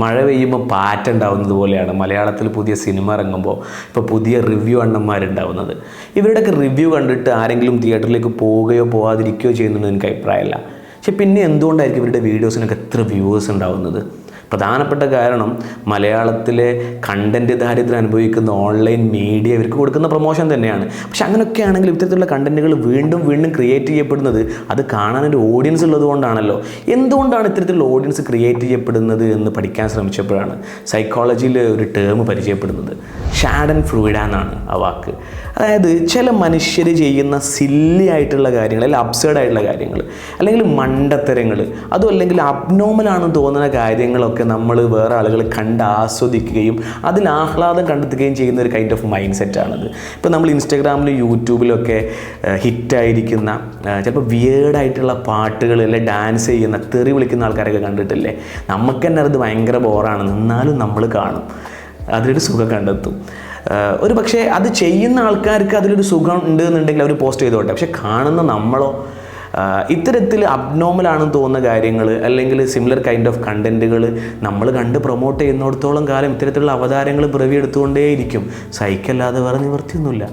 മഴ പെയ്യുമ്പോൾ പാറ്റ ഉണ്ടാവുന്നത് പോലെയാണ്. മലയാളത്തിൽ പുതിയ സിനിമ ഇറങ്ങുമ്പോൾ ഇപ്പോൾ പുതിയ റിവ്യൂ അണ്ണന്മാരുണ്ടാവുന്നത്. ഇവരുടെയൊക്കെ റിവ്യൂ കണ്ടിട്ട് ആരെങ്കിലും തിയേറ്ററിലേക്ക് പോവുകയോ പോകാതിരിക്കുകയോ ചെയ്യുന്നുണ്ടെന്ന് എനിക്ക് അഭിപ്രായമല്ല. പക്ഷെ പിന്നെ എന്തുകൊണ്ടായിരിക്കും ഇവരുടെ വീഡിയോസിനൊക്കെ എത്ര വ്യൂവേഴ്സ് ഉണ്ടാവുന്നത്? പ്രധാനപ്പെട്ട കാരണം മലയാളത്തിലെ കണ്ടന്റ് ദാരിദ്ര്യം അനുഭവിക്കുന്ന ഓൺലൈൻ മീഡിയ ഇവർക്ക് കൊടുക്കുന്ന പ്രൊമോഷൻ തന്നെയാണ്. പക്ഷെ അങ്ങനെയൊക്കെ ആണെങ്കിൽ ഇത്തരത്തിലുള്ള കണ്ടന്റുകൾ വീണ്ടും വീണ്ടും ക്രിയേറ്റ് ചെയ്യപ്പെടുന്നത് അത് കാണാനൊരു ഓഡിയൻസ് ഉള്ളത് കൊണ്ടാണല്ലോ. എന്തുകൊണ്ടാണ് ഇത്തരത്തിലുള്ള ഓഡിയൻസ് ക്രിയേറ്റ് ചെയ്യപ്പെടുന്നത് എന്ന് പഠിക്കാൻ ശ്രമിച്ചപ്പോഴാണ് സൈക്കോളജിയിൽ ഒരു ടേം പരിചയപ്പെടുന്നത്. ഷാഡൻ ഫ്ലൂയിഡ എന്നാണ് ആ വാക്ക്. അതായത് ചില മനുഷ്യർ ചെയ്യുന്ന സില്ലി ആയിട്ടുള്ള കാര്യങ്ങൾ അല്ലെങ്കിൽ അബ്സേർഡ് ആയിട്ടുള്ള കാര്യങ്ങൾ അല്ലെങ്കിൽ മണ്ടത്തരങ്ങൾ അതും അല്ലെങ്കിൽ അബ്നോമലാണെന്ന് തോന്നുന്ന കാര്യങ്ങളൊക്കെ നമ്മൾ വേറെ ആളുകൾ കണ്ട് ആസ്വദിക്കുകയും അതിൽ ആഹ്ലാദം കണ്ടെത്തുകയും ചെയ്യുന്ന ഒരു കൈൻഡ് ഓഫ് മൈൻഡ് സെറ്റാണത് ഇപ്പോൾ നമ്മൾ ഇൻസ്റ്റാഗ്രാമിലും യൂട്യൂബിലൊക്കെ ഹിറ്റായിരിക്കുന്ന ചിലപ്പോൾ വിയേർഡായിട്ടുള്ള പാട്ടുകൾ അല്ലെങ്കിൽ ഡാൻസ് ചെയ്യുന്ന തെറി വിളിക്കുന്ന ആൾക്കാരൊക്കെ കണ്ടിട്ടില്ലേ? നമുക്ക് തന്നെ അത് ഭയങ്കര ബോറാണ് എന്നാലും നമ്മൾ കാണും. അതിലൊരു സുഖം കണ്ടെത്തും. ഒരു പക്ഷേ അത് ചെയ്യുന്ന ആൾക്കാർക്ക് അതിലൊരു സുഖം ഉണ്ട് എന്നുണ്ടെങ്കിൽ അവർ പോസ്റ്റ് ചെയ്തോട്ടെ. പക്ഷെ കാണുന്ന നമ്മളോ ഇത്തരത്തിൽ അബ്നോമലാണെന്ന് തോന്നുന്ന കാര്യങ്ങൾ അല്ലെങ്കിൽ സിമിലർ കൈൻഡ് ഓഫ് കണ്ടന്റുകൾ നമ്മൾ കണ്ട് പ്രൊമോട്ട് ചെയ്യുന്നിടത്തോളം കാലം ഇത്തരത്തിലുള്ള അവതാരങ്ങൾ പിറവിയെടുത്തുകൊണ്ടേയിരിക്കും സൈക്കല്ലാതെ വേറെ നിവൃത്തിയൊന്നുമില്ല.